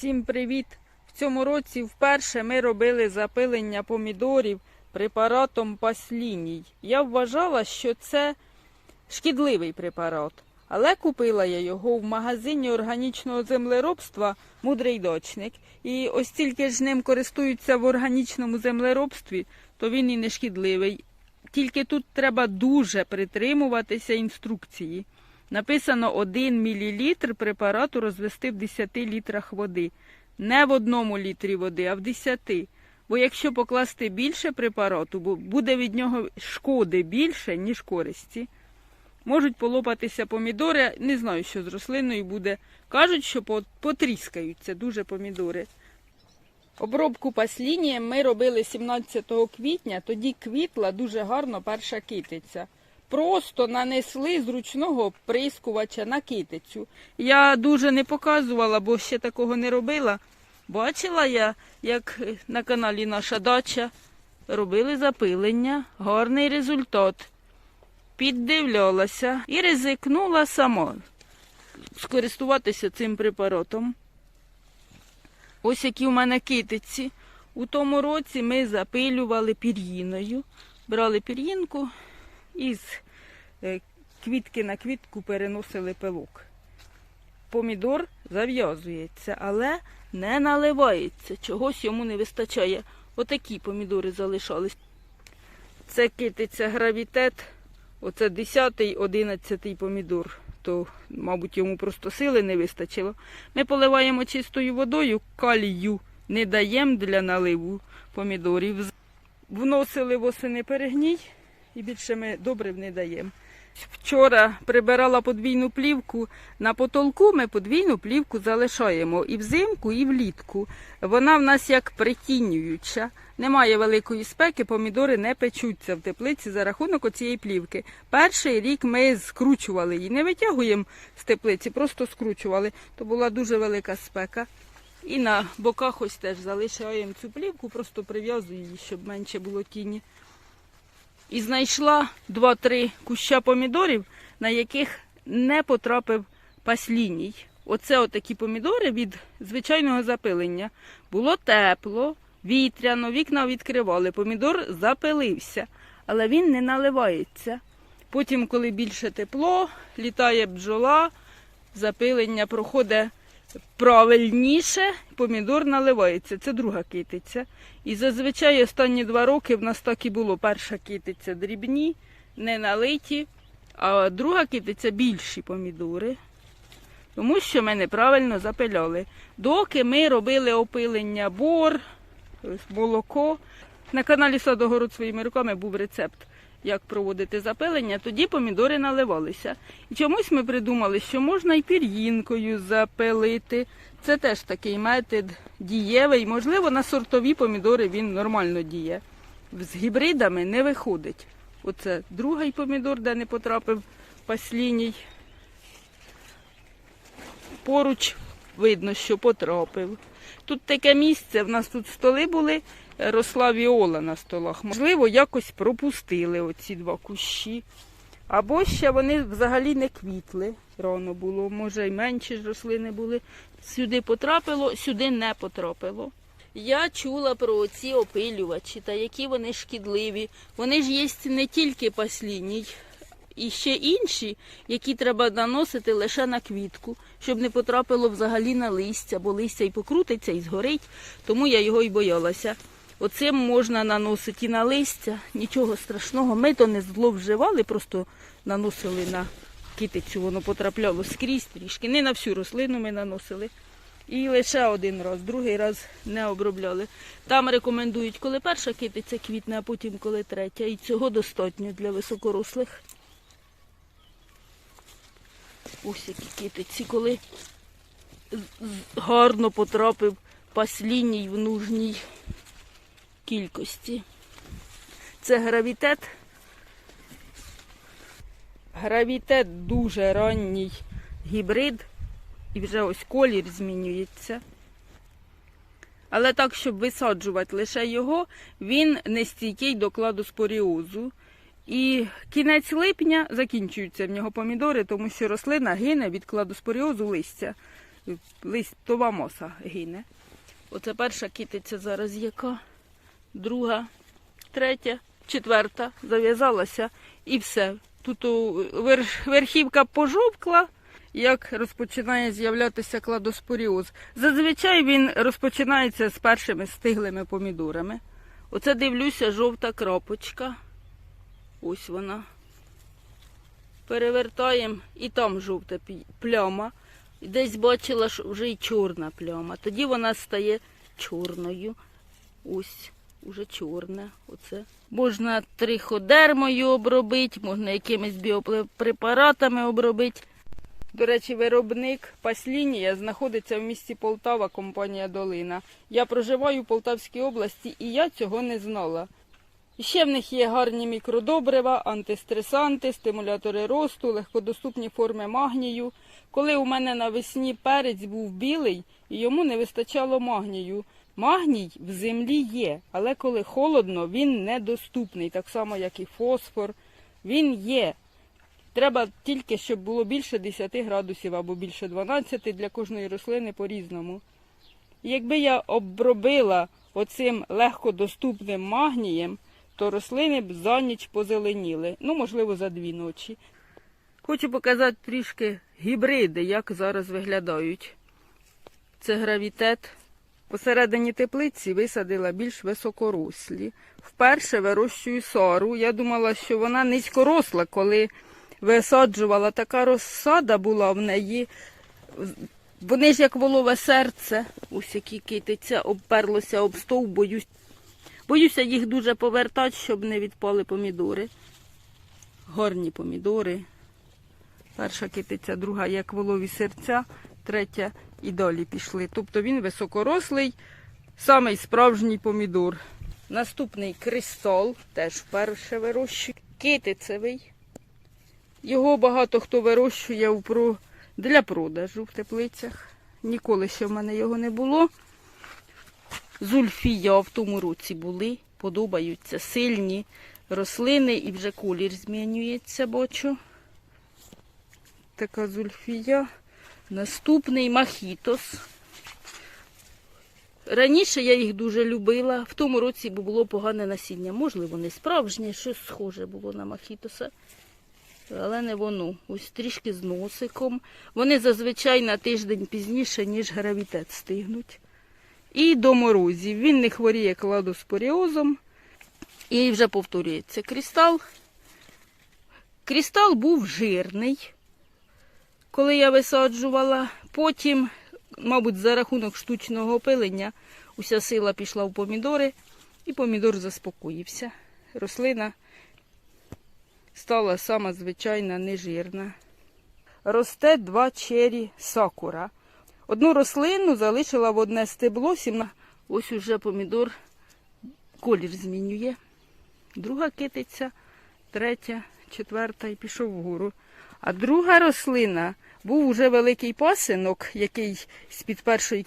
Всім привіт! В цьому році вперше ми робили запилення помідорів препаратом пасліній. Я вважала, що це шкідливий препарат, але купила я його в магазині органічного землеробства Мудрий дочник. І ось тільки ж ним користуються в органічному землеробстві, то він і не шкідливий. Тільки тут треба дуже притримуватися інструкції. Написано 1 мл препарату розвести в 10 літрах води. Не в одному літрі води, а в 10. Бо якщо покласти більше препарату, бо буде від нього шкоди більше, ніж користі. Можуть полопатися помідори, не знаю, що з рослиною буде. Кажуть, що потріскаються дуже помідори. Обробку паслінієм ми робили 17 квітня, тоді квітла дуже гарно перша китиця. Просто нанесли з ручного прискувача на китицю. Я дуже не показувала, бо ще такого не робила. Бачила я, як на каналі Наша дача робили запилення, гарний результат. Піддивлялася і ризикнула сама скористуватися цим препаратом. Ось які в мене китиці. У тому році ми запилювали пір'їною. Брали пір'їнку і з е, квітки на квітку переносили пилок. Помідор зав'язується, але не наливається. Чогось йому не вистачає. Отакі помідори залишались. Це китиця гравітет. Оце 10-й, 11-й помідор. То, мабуть, йому просто сили не вистачило. Ми поливаємо чистою водою, калію не даємо для наливу помідорів. Вносили восени перегній і більше ми добрив не даємо. Вчора прибирала подвійну плівку. На потолку ми подвійну плівку залишаємо і взимку, і влітку. Вона в нас як притінююча. Немає великої спеки, помідори не печуться в теплиці за рахунок оцієї плівки. Перший рік ми скручували її. Не витягуємо з теплиці, просто скручували. То була дуже велика спека. І на боках ось теж залишаємо цю плівку, просто прив'язую її, щоб менше було тіні. І знайшла 2-3 куща помідорів, на яких не потрапив пасліній. Оце отакі помідори від звичайного запилення. Було тепло, вітряно, вікна відкривали, помідор запилився, але він не наливається. Потім, коли більше тепло, літає бджола, запилення проходить правильніше, помідор наливається. Це друга китиця. І зазвичай останні два роки в нас так і було. Перша китиця дрібні, не налиті, а друга китиця більші помідори. Тому що ми неправильно запиляли. Доки ми робили опилення бор, молоко. На каналі Садогород своїми руками був рецепт, як проводити запилення, тоді помідори наливалися. І чомусь ми придумали, що можна і пір'їнкою запилити. Це теж такий метод дієвий. Можливо, на сортові помідори він нормально діє. З гібридами не виходить. Оце другий помідор, де не потрапив пасліній. Поруч видно, що потрапив. Тут таке місце, в нас тут столи були, росла віола на столах. Можливо, якось пропустили оці два кущі. Або ще вони взагалі не квітли. Рано було, може й менші ж рослини були. Сюди потрапило, сюди не потрапило. Я чула про ці опилювачі та які вони шкідливі. Вони ж є не тільки пасліній, і ще інші, які треба наносити лише на квітку, щоб не потрапило взагалі на листя, бо листя і покрутиться, і згорить. Тому я його і боялася. Оцим можна наносити і на листя, нічого страшного. Ми то не зловживали, просто наносили на китицю, воно потрапляло скрізь трішки. Не на всю рослину ми наносили. І лише один раз, другий раз не обробляли. Там рекомендують, коли перша китиця квітне, а потім коли третя. І цього достатньо для високорослих. Ось які китиці, коли гарно потрапив паслінній в нужній кількості. Це гравітет. Гравітет дуже ранній гібрид, і вже ось колір змінюється. Але так, щоб висаджувати лише його, він не стійкий до кладоспоріозу. І кінець липня закінчуються в нього помідори, тому що рослина гине від кладоспоріозу листя. листова маса гине. Оце перша китиця зараз яка, друга, третя, четверта зав'язалася і все. Тут верхівка пожовкла, як розпочинає з'являтися кладоспоріоз. Зазвичай він розпочинається з першими стиглими помідорами. Оце дивлюся, жовта крапочка. Ось вона. Перевертаємо і там жовта пляма. Десь бачила, що вже й чорна пляма. Тоді вона стає чорною. Ось, уже чорне. Оце. Можна триходермою обробити, можна якимись біопрепаратами обробити. До речі, виробник Паслінія знаходиться в місті Полтава, компанія Долина. Я проживаю в Полтавській області і я цього не знала. Ще в них є гарні мікродобрива, антистресанти, стимулятори росту, легкодоступні форми магнію. Коли у мене навесні перець був білий, і йому не вистачало магнію. Магній в землі є, але коли холодно, він недоступний, так само, як і фосфор. Він є. Треба тільки, щоб було більше 10 градусів або більше 12 для кожної рослини по-різному. Якби я обробила оцим легкодоступним магнієм, то рослини б за ніч позеленіли, ну, можливо, за дві ночі. Хочу показати трішки гібриди, як зараз виглядають. Це гравітет. Посередині теплиці висадила більш високорослі. Вперше вирощую сару. Я думала, що вона низькоросла, коли висаджувала. Така розсада була в неї. Вони ж як волове серце, ось які китиця, обперлося об стовп, боюсь. Боюся їх дуже повертати, щоб не відпали помідори. Гарні помідори. Перша китиця, друга як волові серця, третя і далі пішли. Тобто він високорослий, самий справжній помідор. Наступний кристал, теж вперше вирощує. Китицевий. Його багато хто вирощує для продажу в теплицях. Ніколи ще в мене його не було. Зульфія в тому році були, подобаються сильні рослини і вже колір змінюється, бачу. Така зульфія. Наступний махітос. Раніше я їх дуже любила. В тому році було погане насіння. Можливо, не справжнє, щось схоже було на махітоса. Але не воно. Ось трішки з носиком. Вони зазвичай на тиждень пізніше, ніж гравітет стигнуть. І до морозів. Він не хворіє кладоспоріозом. І вже повторюється крістал. Крістал був жирний, коли я висаджувала. Потім, мабуть, за рахунок штучного опилення, уся сила пішла в помідори, і помідор заспокоївся. Рослина стала сама звичайна, нежирна. Росте два чері сакура. Одну рослину залишила в одне стебло, сімна. Ось уже помідор колір змінює. Друга китиця, третя, четверта і пішов вгору. А друга рослина був уже великий пасинок, який з-під першої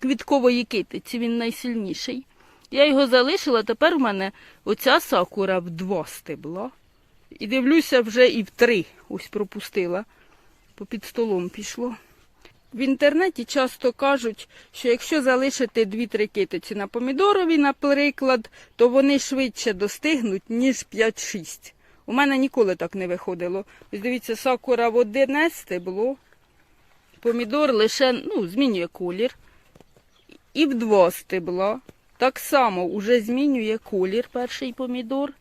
квіткової китиці, він найсильніший. Я його залишила, тепер в мене оця сакура в два стебла. І дивлюся, вже і в три ось пропустила. Попід столом пішло. В інтернеті часто кажуть, що якщо залишити 2-3 китиці на помідорові, наприклад, то вони швидше достигнуть, ніж 5-6. У мене ніколи так не виходило. Ось дивіться, сакура в одне стебло, помідор лише ну, змінює колір. І в два стебла. Так само вже змінює колір перший помідор.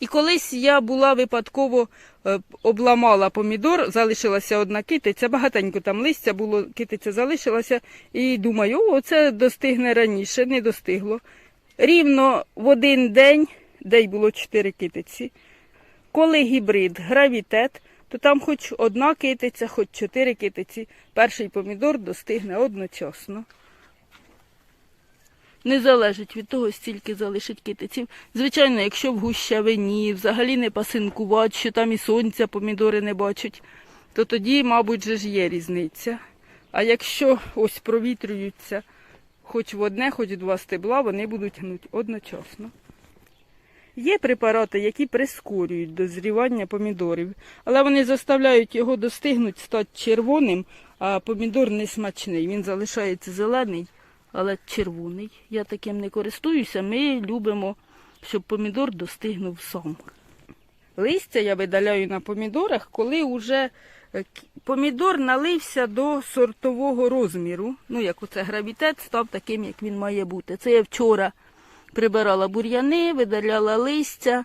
І колись я була випадково е, обламала помідор, залишилася одна китиця, багатенько там листя було, китиця залишилася, і думаю, о, це достигне раніше, не достигло. Рівно в один день, де й було чотири китиці. Коли гібрид гравітет, то там хоч одна китиця, хоч чотири китиці. Перший помідор достигне одночасно. Не залежить від того, стільки залишить китиців. Звичайно, якщо в гущавині, взагалі не пасинкувати, що там і сонця помідори не бачать, то тоді, мабуть, же ж є різниця. А якщо ось провітрюються хоч в одне, хоч в два стебла, вони будуть гнути одночасно. Є препарати, які прискорюють дозрівання помідорів, але вони заставляють його достигнути, стати червоним, а помідор не смачний. Він залишається зелений, але червоний. Я таким не користуюся. Ми любимо, щоб помідор достигнув сам. Листя я видаляю на помідорах, коли вже е, помідор налився до сортового розміру. Ну, як оце гравітет став таким, як він має бути. Це я вчора прибирала бур'яни, видаляла листя.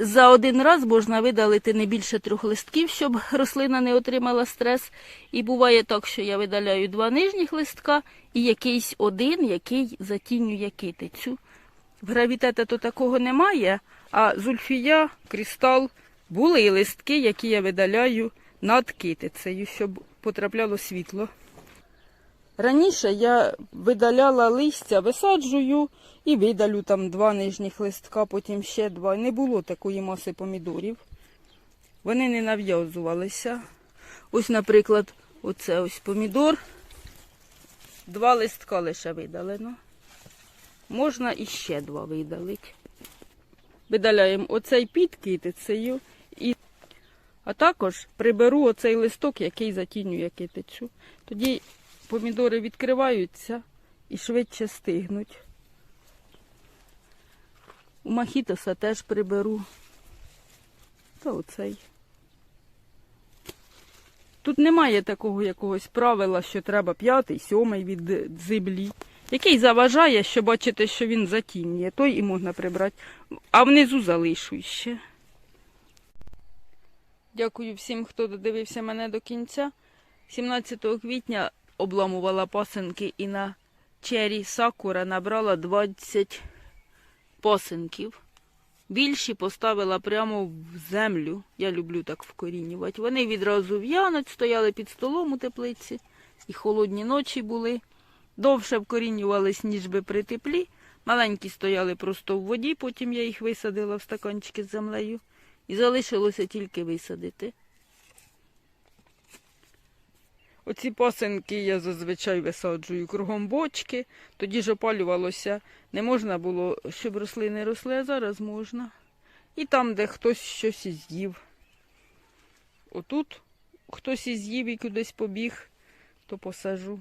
За один раз можна видалити не більше трьох листків, щоб рослина не отримала стрес. І буває так, що я видаляю два нижніх листка і якийсь один, який затінює китицю. В гравітета то такого немає, а зульфія, кристал були листки, які я видаляю над китицею, щоб потрапляло світло. Раніше я видаляла листя, висаджую і видалю там два нижніх листка, потім ще два. Не було такої маси помідорів. Вони не нав'язувалися. Ось, наприклад, оце ось помідор. Два листка лише видалено. Можна іще два видалити. Видаляємо оцей під китицею і а також приберу оцей листок, який затінює китицю. Тоді помідори відкриваються і швидше стигнуть. У махітоса теж приберу. Та оцей. Тут немає такого якогось правила, що треба п'ятий, сьомий від землі. Який заважає, що бачите, що він затінює, той і можна прибрати. А внизу залишу ще. Дякую всім, хто додивився мене до кінця. 17 квітня обламувала пасенки і на чері сакура набрала 20 пасенків. Більші поставила прямо в землю. Я люблю так вкорінювати. Вони відразу в'януть, стояли під столом у теплиці, і холодні ночі були. Довше вкорінювались, ніж би при теплі. Маленькі стояли просто в воді, потім я їх висадила в стаканчики з землею. І залишилося тільки висадити. Оці пасенки я зазвичай висаджую кругом бочки. Тоді ж опалювалося. Не можна було, щоб рослини росли, а зараз можна. І там, де хтось щось з'їв. Отут хтось з'їв і кудись побіг, то посажу.